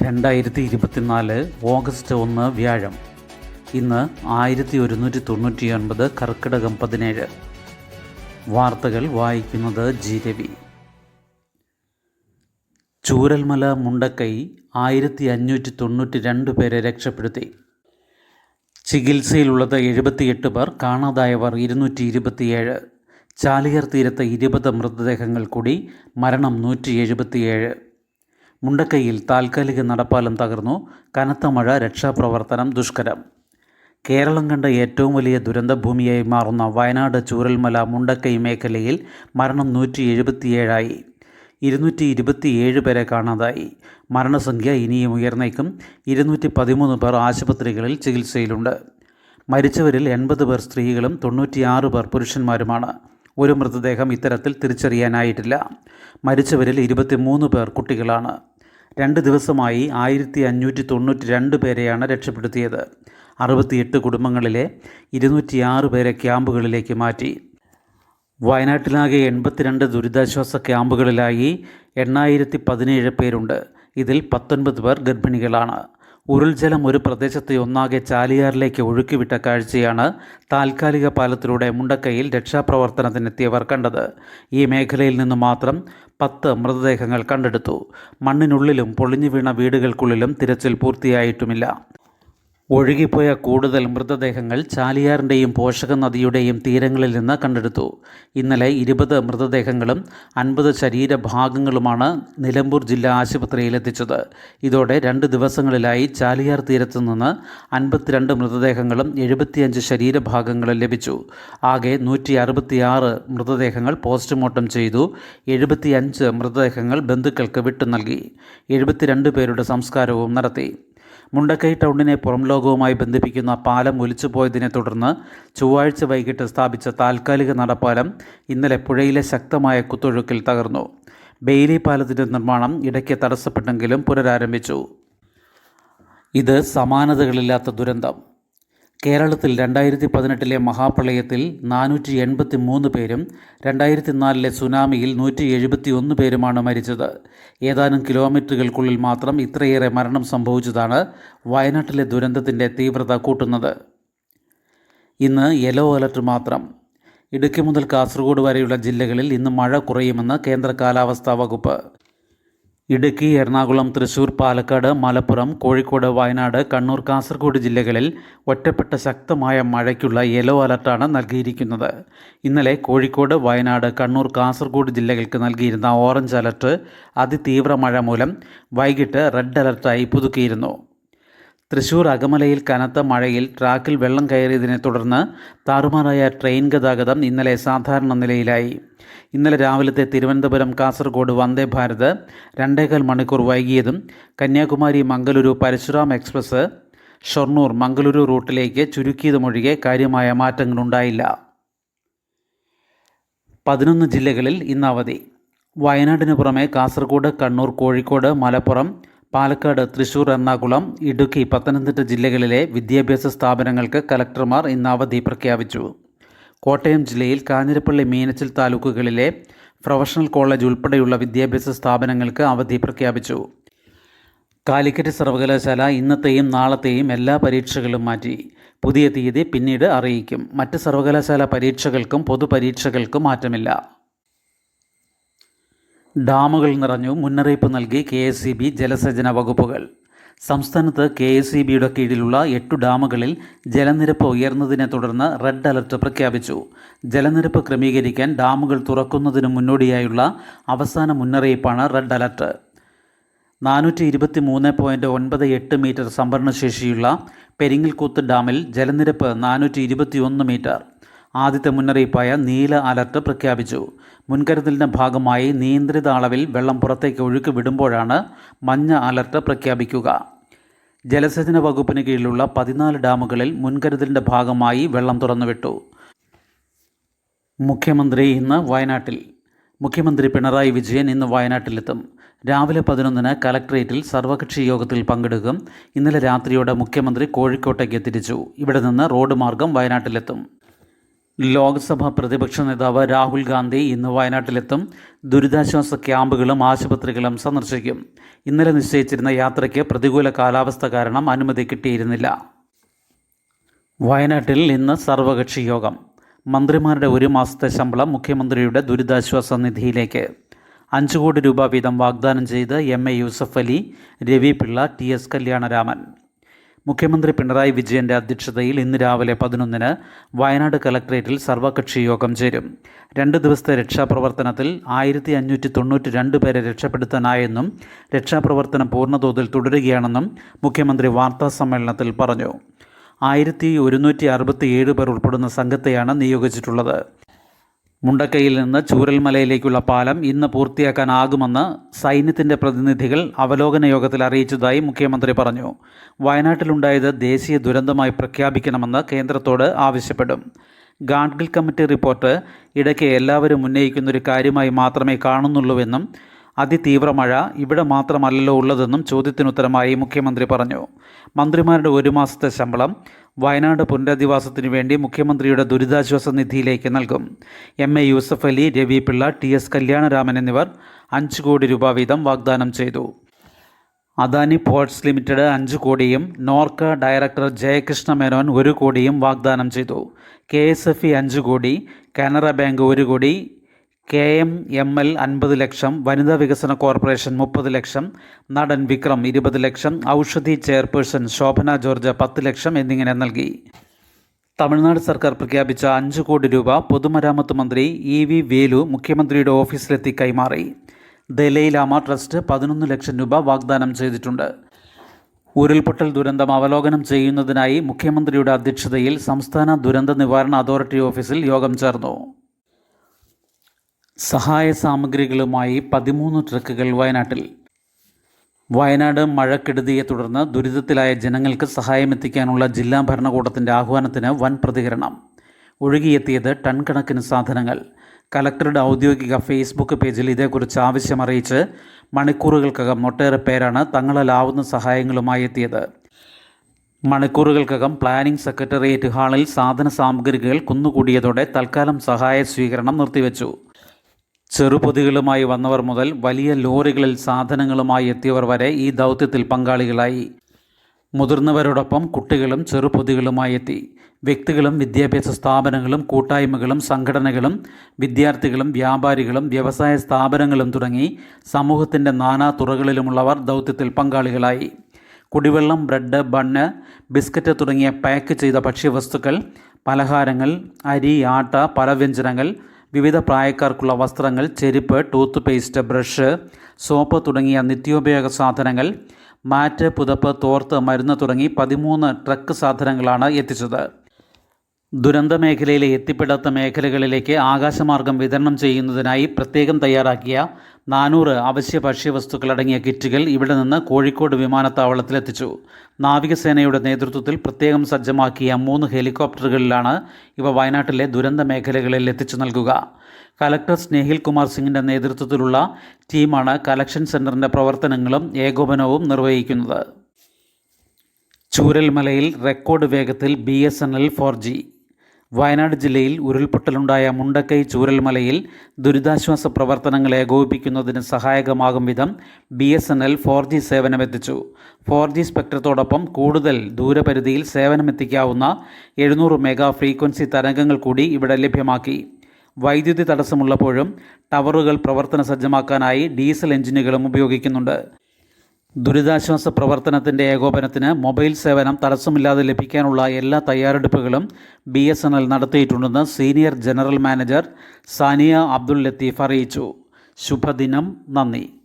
രണ്ടായിരത്തി ഇരുപത്തിനാല് ഓഗസ്റ്റ് ഒന്ന് വ്യാഴം. ഇന്ന് ആയിരത്തി ഒരുന്നൂറ്റി തൊണ്ണൂറ്റി ഒൻപത് കർക്കിടകം പതിനേഴ്. വാർത്തകൾ വായിക്കുന്നത് ജി രവി. ചൂരൽമല മുണ്ടക്കൈ ആയിരത്തി അഞ്ഞൂറ്റി തൊണ്ണൂറ്റി രണ്ട് പേരെ രക്ഷപ്പെടുത്തി. ചികിത്സയിലുള്ളത് എഴുപത്തിയെട്ട് പേർ കാണാതായവർ ഇരുന്നൂറ്റി ഇരുപത്തിയേഴ് ചാലിയർ തീരത്തെ ഇരുപത് മൃതദേഹങ്ങൾ കൂടി മരണം നൂറ്റി എഴുപത്തിയേഴ് മുണ്ടക്കൈയിൽ താൽക്കാലിക നടപ്പാലം തകർന്നു. കനത്ത മഴ രക്ഷാപ്രവർത്തനം ദുഷ്കരം. കേരളം കണ്ട ഏറ്റവും വലിയ ദുരന്തഭൂമിയായി മാറുന്ന വയനാട് ചൂരൽമല മുണ്ടക്കൈ മേഖലയിൽ മരണം നൂറ്റി എഴുപത്തിയേഴായി ഇരുന്നൂറ്റി ഇരുപത്തിയേഴ് പേരെ കാണാതായി. മരണസംഖ്യ ഇനിയും ഉയർന്നേക്കും. ഇരുന്നൂറ്റി പതിമൂന്ന് പേർ ആശുപത്രികളിൽ ചികിത്സയിലുണ്ട്. മരിച്ചവരിൽ എൺപത് പേർ സ്ത്രീകളും തൊണ്ണൂറ്റിയാറ് പേർ പുരുഷന്മാരുമാണ്. ഒരു മൃതദേഹം ഇത്തരത്തിൽ തിരിച്ചറിയാനായിട്ടില്ല. മരിച്ചവരിൽ ഇരുപത്തിമൂന്ന് പേർ കുട്ടികളാണ്. രണ്ട് ദിവസമായി ആയിരത്തി അഞ്ഞൂറ്റി തൊണ്ണൂറ്റി രണ്ട് പേരെയാണ് രക്ഷപ്പെടുത്തിയത്. അറുപത്തിയെട്ട് കുടുംബങ്ങളിലെ ഇരുന്നൂറ്റിയാറ് പേരെ ക്യാമ്പുകളിലേക്ക് മാറ്റി. വയനാട്ടിലാകെ എൺപത്തിരണ്ട് ദുരിതാശ്വാസ ക്യാമ്പുകളിലായി എണ്ണായിരത്തി പതിനേഴ് പേരുണ്ട്. ഇതിൽ പത്തൊൻപത് പേർ ഗർഭിണികളാണ്. ഉരുൾജലം ഒരു പ്രദേശത്തെ ഒന്നാകെ ചാലിയാറിലേക്ക് ഒഴുക്കിവിട്ട കാഴ്ചയാണ് താൽക്കാലിക പാലത്തിലൂടെ മുണ്ടക്കൈയിൽ രക്ഷാപ്രവർത്തനത്തിനെത്തിയവർ കണ്ടത്. ഈ മേഖലയിൽ നിന്നു മാത്രം പത്ത് മൃതദേഹങ്ങൾ കണ്ടെടുത്തു. മണ്ണിനുള്ളിലും പൊളിഞ്ഞു വീണ വീടുകൾക്കുള്ളിലും തിരച്ചിൽ പൂർത്തിയായിട്ടുമില്ല. ഒഴുകിപ്പോയ കൂടുതൽ മൃതദേഹങ്ങൾ ചാലിയാറിന്റെയും പോഷക നദിയുടെയും തീരങ്ങളിൽ നിന്ന് കണ്ടെടുത്തു. ഇന്നലെ ഇരുപത് മൃതദേഹങ്ങളും അൻപത് ശരീരഭാഗങ്ങളുമാണ് നിലമ്പൂർ ജില്ലാ ആശുപത്രിയിൽ എത്തിച്ചത്. ഇതോടെ രണ്ട് ദിവസങ്ങളിലായി ചാലിയാർ തീരത്തു നിന്ന് അൻപത്തിരണ്ട് മൃതദേഹങ്ങളും എഴുപത്തിയഞ്ച് ശരീരഭാഗങ്ങളും ലഭിച്ചു. ആകെ നൂറ്റി അറുപത്തിയാറ് മൃതദേഹങ്ങൾ പോസ്റ്റ്മോർട്ടം ചെയ്തു. എഴുപത്തിയഞ്ച് മൃതദേഹങ്ങൾ ബന്ധുക്കൾക്ക് വിട്ടു നൽകി. എഴുപത്തിരണ്ട് പേരുടെ സംസ്കാരവും നടത്തി. മുണ്ടക്കൈ ടൗണിനെ പുറം ലോകവുമായി ബന്ധിപ്പിക്കുന്ന പാലം ഒലിച്ചുപോയതിനെ തുടർന്ന് ചൊവ്വാഴ്ച വൈകിട്ട് സ്ഥാപിച്ച താൽക്കാലിക നടപ്പാലം ഇന്നലെ പുഴയിലെ ശക്തമായ കുത്തൊഴുക്കിൽ തകർന്നു. ബെയിലി പാലത്തിന്റെ നിർമ്മാണം ഇടയ്ക്ക് തടസ്സപ്പെട്ടെങ്കിലും പുനരാരംഭിച്ചു. ഇത് സമാനതകളില്ലാത്ത ദുരന്തം. കേരളത്തിൽ രണ്ടായിരത്തി പതിനെട്ടിലെ മഹാപ്രളയത്തിൽ നാനൂറ്റി എൺപത്തി മൂന്ന് പേരും രണ്ടായിരത്തി നാലിലെ സുനാമിയിൽ നൂറ്റി എഴുപത്തി ഒന്ന് പേരുമാണ് മരിച്ചത്. ഏതാനും കിലോമീറ്ററുകൾക്കുള്ളിൽ മാത്രം ഇത്രയേറെ മരണം സംഭവിച്ചതാണ് വയനാട്ടിലെ ദുരന്തത്തിന്റെ തീവ്രത കൂട്ടുന്നത്. ഇന്ന് യെല്ലോ അലർട്ട് മാത്രം. ഇടുക്കി മുതൽ കാസർഗോഡ് വരെയുള്ള ജില്ലകളിൽ ഇന്ന് മഴ കുറയുമെന്ന് കേന്ദ്ര കാലാവസ്ഥാ വകുപ്പ്. ഇടുക്കി എറണാകുളം തൃശൂർ പാലക്കാട് മലപ്പുറം കോഴിക്കോട് വയനാട് കണ്ണൂർ കാസർഗോഡ് ജില്ലകളിൽ ഒറ്റപ്പെട്ട ശക്തമായ മഴയ്ക്കുള്ള യെല്ലോ അലർട്ടാണ് നൽകിയിരിക്കുന്നത്. ഇന്നലെ കോഴിക്കോട് വയനാട് കണ്ണൂർ കാസർഗോഡ് ജില്ലകൾക്ക് നൽകിയിരുന്ന ഓറഞ്ച് അലർട്ട് അതിതീവ്ര മഴ മൂലം വൈകിട്ട് റെഡ് അലർട്ടായി പുതുക്കിയിരുന്നു. തൃശൂർ അകമലയിൽ കനത്ത മഴയിൽ ട്രാക്കിൽ വെള്ളം കയറിയതിനെ തുടർന്ന് താറുമാറായ ട്രെയിൻ ഗതാഗതം ഇന്നലെ സാധാരണ നിലയിലായി. ഇന്നലെ രാവിലത്തെ തിരുവനന്തപുരം കാസർഗോഡ് വന്ദേ ഭാരത് രണ്ടേകാൽ മണിക്കൂർ വൈകിയതും കന്യാകുമാരി മംഗലൂരു പരശുറാം എക്സ്പ്രസ് ഷൊർണൂർ മംഗലൂരു റൂട്ടിലേക്ക് ചുരുക്കിയതുമൊഴികെ കാര്യമായ മാറ്റങ്ങളുണ്ടായില്ല. പതിനൊന്ന് ജില്ലകളിൽ ഇന്ന് അവധി. വയനാടിന് പുറമെ കാസർഗോഡ് കണ്ണൂർ കോഴിക്കോട് മലപ്പുറം പാലക്കാട് തൃശൂർ എറണാകുളം ഇടുക്കി പത്തനംതിട്ട ജില്ലകളിലെ വിദ്യാഭ്യാസ സ്ഥാപനങ്ങൾക്ക് കലക്ടർമാർ ഇന്ന് അവധി പ്രഖ്യാപിച്ചു. കോട്ടയം ജില്ലയിൽ കാഞ്ഞിരപ്പള്ളി മീനച്ചിൽ താലൂക്കുകളിലെ പ്രൊഫഷണൽ കോളേജ് ഉൾപ്പെടെയുള്ള വിദ്യാഭ്യാസ സ്ഥാപനങ്ങൾക്ക് അവധി പ്രഖ്യാപിച്ചു. കാലിക്കറ്റ് സർവകലാശാല ഇന്നത്തെയും നാളത്തെയും എല്ലാ പരീക്ഷകളും മാറ്റി. പുതിയ തീയതി പിന്നീട് അറിയിക്കും. മറ്റ് സർവകലാശാല പരീക്ഷകൾക്കും പൊതുപരീക്ഷകൾക്കും മാറ്റമില്ല. ഡാമുകൾ നിറഞ്ഞു മുന്നറിയിപ്പ് നൽകി കെ എസ് സി ബി ജലസേചന വകുപ്പുകൾ. സംസ്ഥാനത്ത് കെ എസ് സി ബിയുടെ കീഴിലുള്ള എട്ടു ഡാമുകളിൽ ജലനിരപ്പ് ഉയർന്നതിനെ തുടർന്ന് റെഡ് അലർട്ട് പ്രഖ്യാപിച്ചു. ജലനിരപ്പ് ക്രമീകരിക്കാൻ ഡാമുകൾ തുറക്കുന്നതിന് മുന്നോടിയായുള്ള അവസാന മുന്നറിയിപ്പാണ് റെഡ് അലർട്ട്. നാനൂറ്റി ഇരുപത്തി മൂന്ന് പോയിന്റ് ഒൻപത് എട്ട് മീറ്റർ സംഭരണശേഷിയുള്ള പെരിങ്ങൽകൂത്ത് ഡാമിൽ ജലനിരപ്പ് നാനൂറ്റി ഇരുപത്തിയൊന്ന് മീറ്റർ. ആദ്യത്തെ മുന്നറിയിപ്പായ നീല അലർട്ട് പ്രഖ്യാപിച്ചു. മുൻകരുതലിന്റെ ഭാഗമായി നിയന്ത്രിത അളവിൽ വെള്ളം പുറത്തേക്ക് ഒഴുക്കി വിടുമ്പോഴാണ് മഞ്ഞ അലർട്ട് പ്രഖ്യാപിക്കുക. ജലസേചന വകുപ്പിന് കീഴിലുള്ള പതിനാല് ഡാമുകളിൽ മുൻകരുതലിന്റെ ഭാഗമായി വെള്ളം തുറന്നുവിട്ടു. മുഖ്യമന്ത്രി ഇന്ന് വയനാട്ടിൽ. മുഖ്യമന്ത്രി പിണറായി വിജയൻ ഇന്ന് വയനാട്ടിലെത്തും. രാവിലെ പതിനൊന്നിന് കലക്ട്രേറ്റിൽ സർവകക്ഷി യോഗത്തിൽ പങ്കെടുക്കും. ഇന്നലെ രാത്രിയോടെ മുഖ്യമന്ത്രി കോഴിക്കോട്ടേക്ക് തിരിച്ചു. ഇവിടെ നിന്ന് റോഡ് മാർഗം വയനാട്ടിലെത്തും. ലോക്സഭാ പ്രതിപക്ഷ നേതാവ് രാഹുൽ ഗാന്ധി ഇന്ന് വയനാട്ടിലെത്തും. ദുരിതാശ്വാസ ക്യാമ്പുകളും ആശുപത്രികളും സന്ദർശിക്കും. ഇന്നലെ നിശ്ചയിച്ചിരുന്ന യാത്രയ്ക്ക് പ്രതികൂല കാലാവസ്ഥ കാരണം അനുമതി കിട്ടിയിരുന്നില്ല. വയനാട്ടിൽ ഇന്ന് സർവകക്ഷി യോഗം. മന്ത്രിമാരുടെ ഒരു മാസത്തെ ശമ്പളം മുഖ്യമന്ത്രിയുടെ ദുരിതാശ്വാസ നിധിയിലേക്ക്. അഞ്ച് കോടി രൂപ വീതം വാഗ്ദാനം ചെയ്ത് M A Yusuff Ali Ravi Pillai T S Kalyanaraman. മുഖ്യമന്ത്രി പിണറായി വിജയന്റെ അധ്യക്ഷതയിൽ ഇന്ന് രാവിലെ പതിനൊന്നിന് വയനാട് കലക്ട്രേറ്റിൽ സർവകക്ഷി യോഗം ചേരും. രണ്ട് ദിവസത്തെ രക്ഷാപ്രവർത്തനത്തിൽ ആയിരത്തി അഞ്ഞൂറ്റി തൊണ്ണൂറ്റി രണ്ട് പേരെ രക്ഷപ്പെടുത്താനായെന്നും രക്ഷാപ്രവർത്തനം പൂർണതോതിൽ തുടരുകയാണെന്നും മുഖ്യമന്ത്രി വാർത്താ സമ്മേളനത്തിൽ പറഞ്ഞു. ആയിരത്തി ഒരുന്നൂറ്റി അറുപത്തി ഏഴ് പേർ ഉൾപ്പെടുന്ന സംഘത്തെയാണ് നിയോഗിച്ചിട്ടുള്ളത്. മുണ്ടക്കയിൽ നിന്ന് ചൂരൽമലയിലേക്കുള്ള പാലം ഇന്ന് പൂർത്തിയാക്കാനാകുമെന്ന് സൈന്യത്തിന്റെ പ്രതിനിധികൾ അവലോകന യോഗത്തിൽ അറിയിച്ചതായി മുഖ്യമന്ത്രി പറഞ്ഞു. വയനാട്ടിലുണ്ടായത് ദേശീയ ദുരന്തമായി പ്രഖ്യാപിക്കണമെന്ന് കേന്ദ്രത്തോട് ആവശ്യപ്പെടും. ഗാഡ്ഗിൽ കമ്മിറ്റി റിപ്പോർട്ട് ഇടയ്ക്ക് എല്ലാവരും ഉന്നയിക്കുന്നൊരു കാര്യമായി മാത്രമേ കാണുന്നുള്ളൂവെന്നും അതിതീവ്ര മഴ ഇവിടെ മാത്രമല്ലല്ലോ ഉള്ളതെന്നും ചോദ്യത്തിനുത്തരമായി മുഖ്യമന്ത്രി പറഞ്ഞു. മന്ത്രിമാരുടെ ഒരു മാസത്തെ ശമ്പളം വയനാട് പുനരധിവാസത്തിനു വേണ്ടി മുഖ്യമന്ത്രിയുടെ ദുരിതാശ്വാസ നിധിയിലേക്ക് നൽകും. M A Yusuff Ali Ravi Pillai T S Kalyanaraman എന്നിവർ അഞ്ച് കോടി രൂപ വീതം വാഗ്ദാനം ചെയ്തു. അദാനി പോർട്സ് ലിമിറ്റഡ് അഞ്ച് കോടിയും നോർക്ക ഡയറക്ടർ ജയകൃഷ്ണ മേനോൻ ഒരു കോടിയും വാഗ്ദാനം ചെയ്തു. കെ എസ് എഫ് ഇ അഞ്ച് കോടി കാനറ ബാങ്ക് ഒരു കോടി കെ എം എം എൽ അൻപത് ലക്ഷം വനിതാ വികസന കോർപ്പറേഷൻ മുപ്പത് ലക്ഷം നടൻ വിക്രം ഇരുപത് ലക്ഷം ഔഷധി ചെയർപേഴ്സൺ ശോഭന ജോർജ് പത്ത് ലക്ഷം എന്നിങ്ങനെ നൽകി. തമിഴ്നാട് സർക്കാർ പ്രഖ്യാപിച്ച അഞ്ച് കോടി രൂപ പൊതുമരാമത്ത് മന്ത്രി ഇ വി വേലു മുഖ്യമന്ത്രിയുടെ ഓഫീസിലെത്തി കൈമാറി. ദലൈലാമ ട്രസ്റ്റ് പതിനൊന്ന് ലക്ഷം രൂപ വാഗ്ദാനം ചെയ്തിട്ടുണ്ട്. ഉരുൾപൊട്ടൽ ദുരന്തം അവലോകനം ചെയ്യുന്നതിനായി മുഖ്യമന്ത്രിയുടെ അധ്യക്ഷതയിൽ സംസ്ഥാന ദുരന്ത നിവാരണ അതോറിറ്റി ഓഫീസിൽ യോഗം ചേർന്നു. സഹായ സാമഗ്രികളുമായി പതിമൂന്ന് ട്രക്കുകൾ വയനാട്ടിൽ. വയനാട് മഴക്കെടുതിയെ തുടർന്ന് ദുരിതത്തിലായ ജനങ്ങൾക്ക് സഹായമെത്തിക്കാനുള്ള ജില്ലാ ഭരണകൂടത്തിന്റെ ആഹ്വാനത്തിന് വൻ പ്രതികരണം. ഒഴുകിയെത്തിയത് ടൺ കണക്കിന് സാധനങ്ങൾ. കലക്ടറുടെ ഔദ്യോഗിക ഫേസ്ബുക്ക് പേജിൽ ഇതേക്കുറിച്ച് ആവശ്യം അറിയിച്ച് മണിക്കൂറുകൾക്കകം ഒട്ടേറെ പേരാണ് തങ്ങളിലാവുന്ന സഹായങ്ങളുമായി എത്തിയത്. മണിക്കൂറുകൾക്കകം പ്ലാനിംഗ് സെക്രട്ടേറിയറ്റ് ഹാളിൽ സാധന സാമഗ്രികൾ കുന്നുകൂടിയതോടെ തൽക്കാലം സഹായ സ്വീകരണം നിർത്തിവെച്ചു. ചെറുപൊതികളുമായി വന്നവർ മുതൽ വലിയ ലോറികളിൽ സാധനങ്ങളുമായി എത്തിയവർ വരെ ഈ ദൗത്യത്തിൽ പങ്കാളികളായി. മുതിർന്നവരോടൊപ്പം കുട്ടികളും ചെറുപൊതികളുമായി എത്തി. വ്യക്തികളും വിദ്യാഭ്യാസ സ്ഥാപനങ്ങളും കൂട്ടായ്മകളും സംഘടനകളും വിദ്യാർത്ഥികളും വ്യാപാരികളും വ്യവസായ സ്ഥാപനങ്ങളും തുടങ്ങി സമൂഹത്തിന്റെ നാനാ തുറകളിലുമുള്ളവർ ദൗത്യത്തിൽ പങ്കാളികളായി. കുടിവെള്ളം ബ്രെഡ് ബണ്ണ് ബിസ്ക്കറ്റ് തുടങ്ങിയ പാക്ക് ചെയ്ത ഭക്ഷ്യവസ്തുക്കൾ പലഹാരങ്ങൾ അരി ആട്ട പലവ്യഞ്ജനങ്ങൾ വിവിധ പ്രായക്കാർക്കുള്ള വസ്ത്രങ്ങൾ ചെരുപ്പ് ടൂത്ത് പേസ്റ്റ് ബ്രഷ് സോപ്പ് തുടങ്ങിയ നിത്യോപയോഗ സാധനങ്ങൾ മാറ്റ് പുതപ്പ് തോർത്ത് മരുന്ന് തുടങ്ങി പതിമൂന്ന് ട്രക്ക് സാധനങ്ങളാണ് എത്തിച്ചത്. ദുരന്ത മേഖലയിലെ എത്തിപ്പെടാത്ത മേഖലകളിലേക്ക് ആകാശമാർഗം വിതരണം ചെയ്യുന്നതിനായി പ്രത്യേകം തയ്യാറാക്കിയ നാനൂറ് അവശ്യ ഭക്ഷ്യവസ്തുക്കളടങ്ങിയ കിറ്റുകൾ ഇവിടെ നിന്ന് കോഴിക്കോട് വിമാനത്താവളത്തിലെത്തിച്ചു നാവികസേനയുടെ നേതൃത്വത്തിൽ പ്രത്യേകം സജ്ജമാക്കിയ മൂന്ന് ഹെലികോപ്റ്ററുകളിലാണ് ഇവ വയനാട്ടിലെ ദുരന്ത മേഖലകളിൽ എത്തിച്ചു നൽകുക. കലക്ടർ സ്നേഹിൽ കുമാർ സിംഗിന്റെ നേതൃത്വത്തിലുള്ള ടീമാണ് കലക്ഷൻ സെന്ററിന്റെ പ്രവർത്തനങ്ങളും ഏകോപനവും നിർവഹിക്കുന്നത്. ചൂരൽമലയിൽ റെക്കോർഡ് വേഗത്തിൽ B S N L four G Wayanad ജില്ലയിൽ ഉരുൾപൊട്ടലുണ്ടായ മുണ്ടക്കൈ ചൂരൽമലയിൽ ദുരിതാശ്വാസ പ്രവർത്തനങ്ങൾ ഏകോപിപ്പിക്കുന്നതിന് സഹായകമാകും വിധം B S N L four G സേവനമെത്തിച്ചു. Four G സ്പെക്ട്രത്തോടൊപ്പം കൂടുതൽ ദൂരപരിധിയിൽ സേവനമെത്തിക്കാവുന്ന എഴുന്നൂറ് മെഗാ ഫ്രീക്വൻസി തരംഗങ്ങൾ കൂടി ഇവിടെ ലഭ്യമാക്കി. വൈദ്യുതി തടസ്സമുള്ളപ്പോഴും ടവറുകൾ പ്രവർത്തന സജ്ജമാക്കാനായി ഡീസൽ എഞ്ചിനുകളും ഉപയോഗിക്കുന്നുണ്ട്. ദുരിതാശ്വാസ പ്രവർത്തനത്തിന്റെ ഏകോപനത്തിന് മൊബൈൽ സേവനം തടസ്സമില്ലാതെ ലഭിക്കാനുള്ള എല്ലാ തയ്യാറെടുപ്പുകളും B S N L നടത്തിയിട്ടുണ്ടെന്ന് senior general manager Saniya Abdul Latheef അറിയിച്ചു. ശുഭദിനം. നന്ദി.